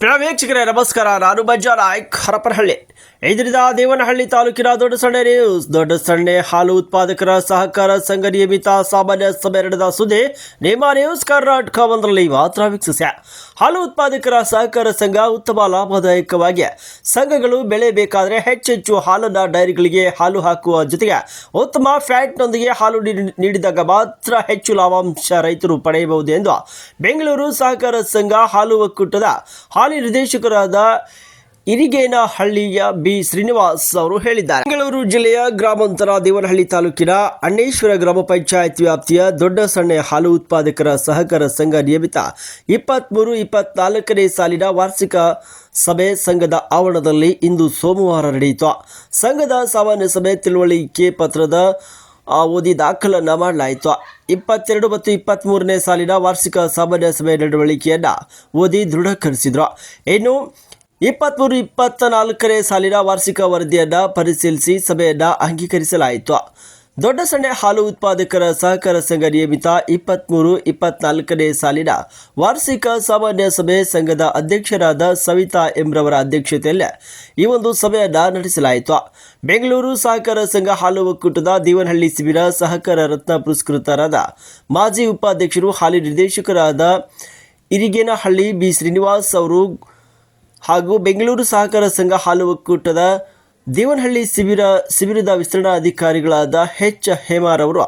ವೀಕ್ಷಕರೇ, ನಮಸ್ಕಾರ. ನಾನು ಮಂಜಾ ನಾಯ್ಕ್, ಹರಪನಹಳ್ಳಿ. ಇದರಿಂದ ದೇವನಹಳ್ಳಿ ತಾಲೂಕಿನ ದೊಡ್ಡ ಸಣ್ಣ ನ್ಯೂಸ್ ದೊಡ್ಡ ಸಣ್ಣ ಹಾಲು ಉತ್ಪಾದಕರ ಸಹಕಾರ ಸಂಘ ನಿಯಮಿತ ಸಾಮಾನ್ಯ ಸಭೆ ನಡೆದ ಸುದ್ದಿ ನಿಮ್ಮ ನ್ಯೂಸ್ ಕರ್ನಾಟಕ ಒಂದರಲ್ಲಿ ಮಾತ್ರ ವೀಕ್ಷಿಸ ಹಾಲು ಉತ್ಪಾದಕರ ಸಹಕಾರ ಸಂಘ ಉತ್ತಮ ಲಾಭದಾಯಕವಾಗಿ ಸಂಘಗಳು ಬೆಳೆಯಬೇಕಾದರೆ ಹೆಚ್ಚೆಚ್ಚು ಹಾಲನ್ನು ಡೈರಿಗಳಿಗೆ ಹಾಲು ಹಾಕುವ ಜೊತೆಗೆ ಉತ್ತಮ ಫ್ಯಾಟ್ನೊಂದಿಗೆ ಹಾಲು ನೀಡಿ- ನೀಡಿದಾಗ ಮಾತ್ರ ಹೆಚ್ಚು ಲಾಭಾಂಶ ರೈತರು ಪಡೆಯಬಹುದು ಎಂದು ಬೆಂಗಳೂರು ಸಹಕಾರ ಸಂಘ ಹಾಲು ಒಕ್ಕೂಟದ ಹಾಲಿ ನಿರ್ದೇಶಕರಾದ ಇರಿಗೇನಹಳ್ಳಿಯ ಬಿ. ಶ್ರೀನಿವಾಸ್ ಅವರು ಹೇಳಿದ್ದಾರೆ. ಬೆಂಗಳೂರು ಜಿಲ್ಲೆಯ ಗ್ರಾಮಾಂತರ ದೇವನಹಳ್ಳಿ ತಾಲೂಕಿನ ಅಣ್ಣೇಶ್ವರ ಗ್ರಾಮ ಪಂಚಾಯತ್ ವ್ಯಾಪ್ತಿಯ ದೊಡ್ಡ ಸಣ್ಣ ಹಾಲು ಉತ್ಪಾದಕರ ಸಹಕಾರ ಸಂಘ ನಿಯಮಿತ ಇಪ್ಪತ್ತ್ಮೂರು ಇಪ್ಪತ್ನಾಲ್ಕನೇ ಸಾಲಿನ ವಾರ್ಷಿಕ ಸಭೆ ಸಂಘದ ಆವರಣದಲ್ಲಿ ಇಂದು ಸೋಮವಾರ ನಡೆಯಿತು. ಸಂಘದ ಸಾಮಾನ್ಯ ಸಭೆ ತಿಳುವಳಿಕೆ ಪತ್ರದ ಓದಿ ದಾಖಲನ್ನು ಮಾಡಲಾಯಿತು. ಇಪ್ಪತ್ತೆರಡು ಮತ್ತು ಇಪ್ಪತ್ತ್ಮೂರನೇ ಸಾಲಿನ ವಾರ್ಷಿಕ ಸಾಮಾನ್ಯ ಸಭೆ ನಡವಳಿಕೆಯನ್ನು ಓದಿ ದೃಢೀಕರಿಸಿದರು. ಇನ್ನು ಇಪ್ಪತ್ತ್ಮೂರು ಇಪ್ಪತ್ತ ನಾಲ್ಕನೇ ಸಾಲಿನ ವಾರ್ಷಿಕ ವರದಿಯನ್ನು ಪರಿಶೀಲಿಸಿ ಸಭೆಯನ್ನು ಅಂಗೀಕರಿಸಲಾಯಿತು. ದೊಡ್ಡ ಸಣ್ಣ ಹಾಲು ಉತ್ಪಾದಕರ ಸಹಕಾರ ಸಂಘ ನಿಯಮಿತ ಇಪ್ಪತ್ತ್ಮೂರು ಇಪ್ಪತ್ನಾಲ್ಕನೇ ಸಾಲಿನ ವಾರ್ಷಿಕ ಸಾಮಾನ್ಯ ಸಭೆ ಸಂಘದ ಅಧ್ಯಕ್ಷರಾದ ಸವಿತಾ ಎಂಬ್ರವರ ಅಧ್ಯಕ್ಷತೆಯಲ್ಲಿ ಈ ಒಂದು ಸಭೆಯನ್ನು ನಡೆಸಲಾಯಿತು. ಬೆಂಗಳೂರು ಸಹಕಾರ ಸಂಘ ಹಾಲು ಒಕ್ಕೂಟದ ದೇವನಹಳ್ಳಿ ಶಿಬಿರ ಸಹಕಾರ ರತ್ನ ಪುರಸ್ಕೃತರಾದ ಮಾಜಿ ಉಪಾಧ್ಯಕ್ಷರು, ಹಾಲಿ ನಿರ್ದೇಶಕರಾದ ಇರಿಗೇನಹಳ್ಳಿ ಬಿ ಶ್ರೀನಿವಾಸ್ ಅವರು ಹಾಗೂ ಬೆಂಗಳೂರು ಸಹಕಾರ ಸಂಘ ಹಾಲು ಒಕ್ಕೂಟದ ದೇವನಹಳ್ಳಿ ಶಿಬಿರ, ಶಿಬಿರದ ವಿಸ್ತರಣಾಧಿಕಾರಿಗಳಾದ ಎಚ್ ಹೇಮಾರ್ ಅವರು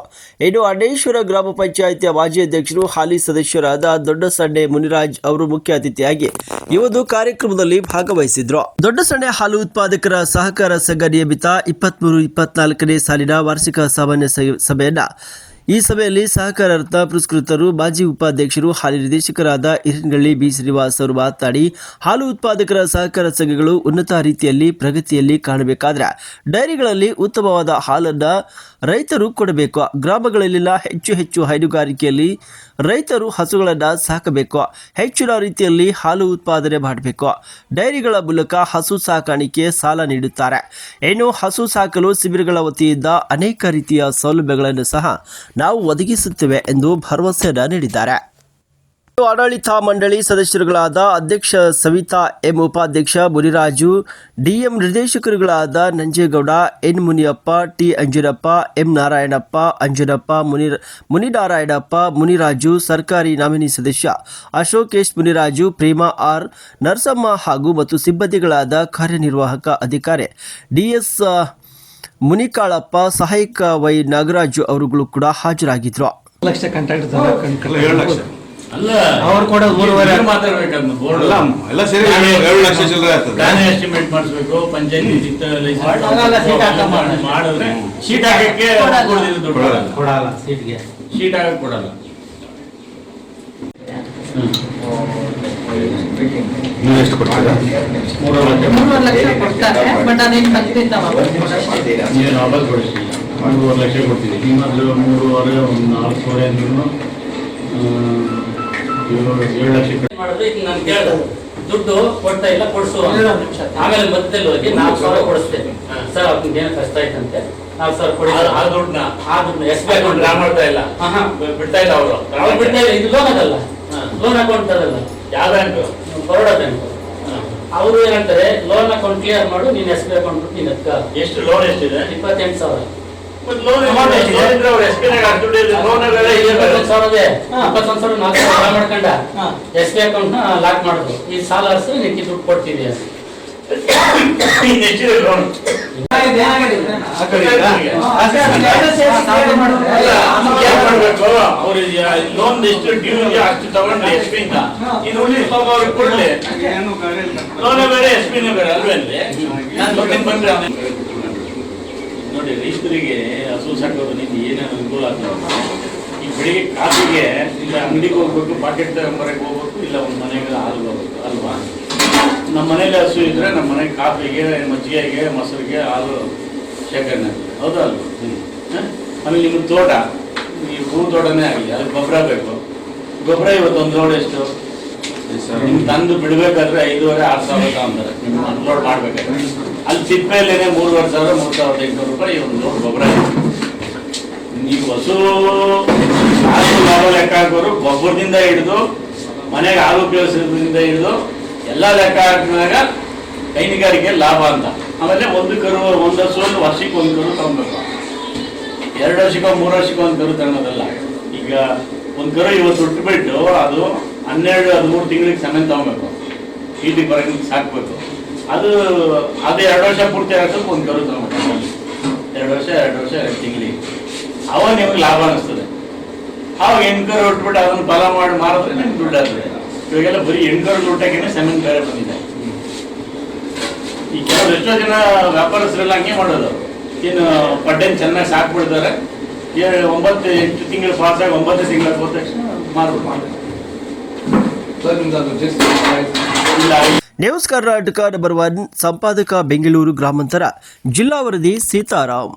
ಇನ್ನು ಅಡೇಶ್ವರ ಗ್ರಾಮ ಪಂಚಾಯಿತಿಯ ಮಾಜಿ ಅಧ್ಯಕ್ಷರು, ಹಾಲಿ ಸದಸ್ಯರಾದ ದೊಡ್ಡ ಸಣ್ಣೆ ಮುನಿರಾಜ್ ಅವರು ಮುಖ್ಯ ಅತಿಥಿಯಾಗಿ ಈ ಒಂದು ಕಾರ್ಯಕ್ರಮದಲ್ಲಿ ಭಾಗವಹಿಸಿದ್ರು. ದೊಡ್ಡ ಸಣ್ಣ ಹಾಲು ಉತ್ಪಾದಕರ ಸಹಕಾರ ಸಂಘ ನಿಯಮಿತ ಇಪ್ಪತ್ಮೂರು, ಇಪ್ಪತ್ನಾಲ್ಕನೇ ಸಾಲಿನ ವಾರ್ಷಿಕ ಸಾಮಾನ್ಯ ಸಭೆಯನ್ನ ಈ ಸಭೆಯಲ್ಲಿ ಸಹಕಾರಾರ್ಥ ಪುರಸ್ಕೃತರು, ಮಾಜಿ ಉಪಾಧ್ಯಕ್ಷರು, ಹಾಲಿ ನಿರ್ದೇಶಕರಾದ ಹಿರನಗಳ್ಳಿ ಬಿ. ಶ್ರೀನಿವಾಸ್ ಅವರು ಮಾತನಾಡಿ, ಹಾಲು ಉತ್ಪಾದಕರ ಸಹಕಾರ ಸಂಘಗಳು ಉನ್ನತ ರೀತಿಯಲ್ಲಿ ಪ್ರಗತಿಯಲ್ಲಿ ಕಾಣಬೇಕಾದ್ರೆ ಡೈರಿಗಳಲ್ಲಿ ಉತ್ತಮವಾದ ಹಾಲನ್ನು ರೈತರು ಕೊಡಬೇಕು. ಗ್ರಾಮಗಳಲ್ಲೆಲ್ಲ ಹೆಚ್ಚು ಹೆಚ್ಚು ಹೈನುಗಾರಿಕೆಯಲ್ಲಿ ರೈತರು ಹಸುಗಳನ್ನು ಸಾಕಬೇಕು. ಹೆಚ್ಚಿನ ರೀತಿಯಲ್ಲಿ ಹಾಲು ಉತ್ಪಾದನೆ ಮಾಡಬೇಕು. ಡೈರಿಗಳ ಮೂಲಕ ಹಸು ಸಾಕಾಣಿಕೆ ಸಾಲ ನೀಡುತ್ತಾರೆ. ಇನ್ನು ಹಸು ಸಾಕಲು ಶಿಬಿರಗಳ ವತಿಯಿಂದ ಅನೇಕ ರೀತಿಯ ಸೌಲಭ್ಯಗಳನ್ನು ಸಹ ನಾವು ಒದಗಿಸುತ್ತೇವೆ ಎಂದು ಭರವಸೆಯನ್ನು ನೀಡಿದ್ದಾರೆ. ಆಡಳಿತ ಮಂಡಳಿ ಸದಸ್ಯರುಗಳಾದ ಅಧ್ಯಕ್ಷ ಸವಿತಾ ಎಂ ಉಪಾಧ್ಯಕ್ಷ Muniraju, DM ನಿರ್ದೇಶಕರುಗಳಾದ Nanjegowda, N Muniyappa, T Anjanappa M Narayanappa Anjanappa Muni Muninarayanappa, Muniraju, ಸರ್ಕಾರಿ ನಾಮಿನಿ ಸದಸ್ಯ ಅಶೋಕ್ ಮುನಿರಾಜು, ಪ್ರೇಮಾ ಆರ್ ನರಸಮ್ಮ ಹಾಗೂ ಮತ್ತು ಸಿಬ್ಬಂದಿಗಳಾದ ಕಾರ್ಯನಿರ್ವಾಹಕ ಅಧಿಕಾರಿ ಡಿಎಸ್ ಮುನಿಕಾಳಪ್ಪ ಸಹಾಯಕ ವೈ ನಾಗರಾಜು ಅವರುಗಳು ಕೂಡ ಹಾಜರಾಗಿದ್ರು. ಲಕ್ಷ ಕಾಂಟ್ರಾಕ್ಟ್ ಏಳು ಲಕ್ಷ ಅಲ್ಲ ಅವ್ರು ಕೊಡೋದು ಮೂರುವರೆ. ನೀವು ಮಾತಾಡ್ಬೇಕದ್ನ ಬೋರ್ಡ್? ಅಲ್ಲ ಎಲ್ಲ ಸೇರಿ ಏಳು ಏಳು ಲಕ್ಷ ಚಿಲ್ಲರೆ ಆಗ್ತದೆ. ಪ್ಲಾನ್ ಎಸ್ಟಿಮೇಟ್ ಮಾಡಿಸ್ಬೇಕು ಪಂಚಾಯತಿ ಅಲ್ಲ, sheet ಹಾಕ ಮಾಡಿ. ಮಾಡಿದ್ರೆ ಶೀಟ್ ಹಾಕಕ್ಕೆ ಕೊಡ್ದಿದ್ದು ದುಡ್ಡು. ಕೊಡಲ್ಲ. ಕೊಡಲ್ಲ ಕೊಡಲ್ಲ ಶೀಟ್ ಹಾಕಕ್ ಕೊಡಲ್ಲ. ನೀವು ಎಷ್ಟು ಕೊಡ್ತೀರಾ? ಮೂರುವರೆ ಲಕ್ಷ ಕೊಡ್ತಾರೆ ಬಟ್ ಅದೇನು ಕಲ್ತಿದ್ದ ನೀವು ವಾಪಸ್ ಕೊಡಿಸಿ ಮೂರುವರೆ ಲಕ್ಷ ಕೊಡ್ತೀವಿ ಮೊದಲು ಮೂರುವರೆ ಒಂದು ನಾಲ್ಕು ಸಾವಿರ ಏಳು ಏಳು ಲಕ್ಷ ಮಾಡಿದ್ರೆ ಈಗ ನಾನು ಕೇಳಿದೆ. ದುಡ್ಡು ಕೊಡ್ತಾ ಇಲ್ಲ ಕೊಡ್ಸು. ಆಮೇಲೆ ಮತ್ತೆ ಹೋಗಿ ನಾಲ್ಕು ಸಾವಿರ ಕೊಡಿಸ್ತೇನೆ. ಸರ್ ಅವ್ರಿಗೆ ಏನು ಕಷ್ಟ ಆಯ್ತಂತೆ. ನಾಲ್ಕು ಸಾವಿರ ಕೊಡಿ. ಆ- ದುಡ್ಡನ್ನ? ಆ ದುಡ್ಡು ಎಸ್ ಬಿ ಅಕೌಂಟ್ ಡ್ರಾ ಮಾಡ್ತಾ ಇಲ್ಲ. ಬಿಡ್ತಾ ಇಲ್ಲ ಅವರು. ಅವ್ರು ಬಿಡ್ತಾ ಇಲ್ಲ ಇದು ಲೋನ್ ಅದಲ್ಲ. ಲೋನ್ ಅಕೌಂಟ್ ಅದಲ್ಲ. ಯಾವ ಬ್ಯಾಂಕ್ ಬರೋಡಾ ಬ್ಯಾಂಕ್ ಅವರು ಏನಂತಾರೆ ಲೋನ್ ಅಕೌಂಟ್ ಕ್ಲಿಯರ್ ಮಾಡು ನೀನು ಎಸ್ ಬಿ ಅಕೌಂಟ್ ಬಿಟ್ಟು ನೀನು ಎತ್ಕ ಎಷ್ಟು ಲೋನ್ ಎಷ್ಟಿದೆ ಇಪ್ಪತ್ತೆಂಟು ಸಾವಿರ ಲೋನ್? ಲೋನ್ ಲೋನ್ ಮಾಡ್ಕೊಂಡ ಎಸ್ ಬಿ ಅಕೌಂಟ್ನ ಲಾಕ್ ಮಾಡುದು ಈ ಸಾಲ ನಿನಗೆ ದುಡ್ಡು ಕೊಡ್ತೀನಿ ಅಂತ ಎಷ್ಟಿದೆ ಲೋನ್ ಅವ್ರು ಲೋನ್ ಎಷ್ಟು ಡ್ಯೂ ಇದೆ ಅಷ್ಟು ತಗೊಂಡ್ರೆ ಎಸ್ ಪಿ ಇದು ಪಾಪ ಅವ್ರಿಗೆ ಕೊಡ್ಲಿ. ಲೋನ್ ಬೇರೆ ಎಸ್ ಪಿನೂ ಬೇರೆ ಅಲ್ವೇನ್ರಿ ನಾನು ಬಂದ್ರೆ ನೋಡಿ, ರೈತರಿಗೆ ಹಸು ಸಾಕೋದು ನಿಮ್ಗೆ ಏನೇನು ಅನುಕೂಲ ಆಗ್ತದೆ? ಈ ಬೆಳಿಗ್ಗೆ ಕಾಫಿಗೆ ಇಲ್ಲ ಅಂಗಡಿಗೆ ಹೋಗ್ಬೇಕು, ಪಾಕೆಟ್ ಮರಕ್ಕೆ ಹೋಗ್ಬೇಕು, ಇಲ್ಲ ಒಂದು ಮನೆಗೆ ಹಾಲು ಹೋಗ್ಬೇಕು ಅಲ್ವಾ? ನಮ್ಮ ಮನೇಲಿ ಹಸು ಇದ್ರೆ ನಮ್ಮ ಮನೆಗೆ ಕಾಫಿಗೆ, ಮಜ್ಜಿಗೆಗೆ, ಮೊಸರಿಗೆ ಹಾಲು ಶೇಖರಣೆ ಹೌದಾ ಅಲ್ವಾ? ಆಮೇಲೆ ನಿಮ್ಮ ತೋಟ. ಈ ಹೂ ಆಗಿದೆ ಆಗಲಿ ಅದಕ್ಕೆ ಗೊಬ್ಬರ ಬೇಕು. ಗೊಬ್ಬರ ಇವತ್ತು ಒಂದು ಲೋಡ್ ಎಷ್ಟು? ನಿಮ್ಗೆ ತಂದು ಬಿಡ್ಬೇಕಾದ್ರೆ ಐದೂವರೆ ಆರು ಸಾವಿರ ತಗೊಂತಾರೆ. ನಿಮ್ಗೆ ಅನ್ಲೋಡ್ ಮಾಡ್ಬೇಕಾದ್ರೆ. ಅಲ್ಲಿ ಸಿಪ್ಪೆಯಲ್ಲೇನೆ ಮೂರುವರೆ ಸಾವಿರ ಮೂರು ಸಾವಿರದ ಎಂಟುನೂರು ರೂಪಾಯಿ ಒಂದು ಲೋಡ್ ಗೊಬ್ಬರ ನೀವು ಹಸು ಹಾಲು ಲಾಭ ಲೆಕ್ಕ ಹಾಕೋರು ಗೊಬ್ಬರದಿಂದ ಹಿಡಿದು ಮನೆಗೆ ಹಾಲು ಉಪಯೋಗಿಸೋದ್ರಿಂದ ಹಿಡಿದು ಎಲ್ಲ ಲೆಕ್ಕ ಹಾಕಿದಾಗ ಹೈನುಗಾರಿಕೆ ಲಾಭ ಅಂತ. ಆಮೇಲೆ ಒಂದು ಕರು ಒಂದು ಹಸು ಒಂದು ವರ್ಷಕ್ಕೆ ಒಂದು ಕರು ತಗೊಬೇಕು. ಎರಡು ವರ್ಷಕ್ಕೋ ಮೂರು ವರ್ಷಕ್ಕೋ ಒಂದು ಕರು ತಗೊಳೋದಲ್ಲ ಈಗ ಒಂದು ಕರು ಇವತ್ತು ಹುಟ್ಟುಬಿಟ್ಟು ಅದು ಹನ್ನೆರಡು, ಹದಿಮೂರು ತಿಂಗಳಿಗೆ ಸಮಯ ತಗೊಬೇಕು. ಈಟಿಗೆ ಬರೋಕೆ ಸಾಕ್ಬೇಕು. ಅದು ಅದು ಎರಡು ವರ್ಷ ಪೂರ್ತಿ ಆಗೋದಕ್ಕೆ ಒಂದು ಕರು ತಗೊಬೇಕು. ಎರಡು ವರ್ಷ ಎರಡು ವರ್ಷ, ಎರಡು ತಿಂಗಳಿಗೆ. ಅವಾಗ ನಿಮಗೆ ಲಾಭ ಅನಿಸ್ತದೆ. ಅವಾಗ ಹೆಣ್ಕರು ಉಟ್ಬಿಟ್ಟು ಅದನ್ನು ಫಲ ಮಾಡಿ ಮಾರಿದ್ರೆ ನಿಮ್ಗೆ ದುಡ್ಡು ಆಗ್ತದೆ ಇವಾಗೆಲ್ಲ ಬರೀ ಹೆಣ್ಕರು ಊಟಕ್ಕೆ ಸಮಯ ಬೇರೆ ಬಂದಿದೆ. ಈ ಕೆಲವು ಎಷ್ಟೋ ಜನ ವ್ಯಾಪಾರಸ್ಥರೆಲ್ಲ ಹಂಗೆ ಮಾಡೋದು. ಇನ್ನು ಪಡ್ಡೆನ್ ಚೆನ್ನಾಗಿ ಸಾಕ್ಬಿಡ್ತಾರೆ. ಒಂಬತ್ತು ಎಂಟು ತಿಂಗಳು ಪಾಸ್ ಆಗಿ ಒಂಬತ್ತು ತಿಂಗಳ ಹೋದ ತಕ್ಷಣ ಮಾರ್ಬಿಟ್ಟು ನ್ಯೂಸ್ ಕರ್ನಾಟಕ ನಂಬರ್ ಒನ್ ಸಂಪಾದಕ ಬೆಂಗಳೂರು ಗ್ರಾಮಾಂತರ ಜಿಲ್ಲಾ ವರದಿ ಸೀತಾರಾಮ್.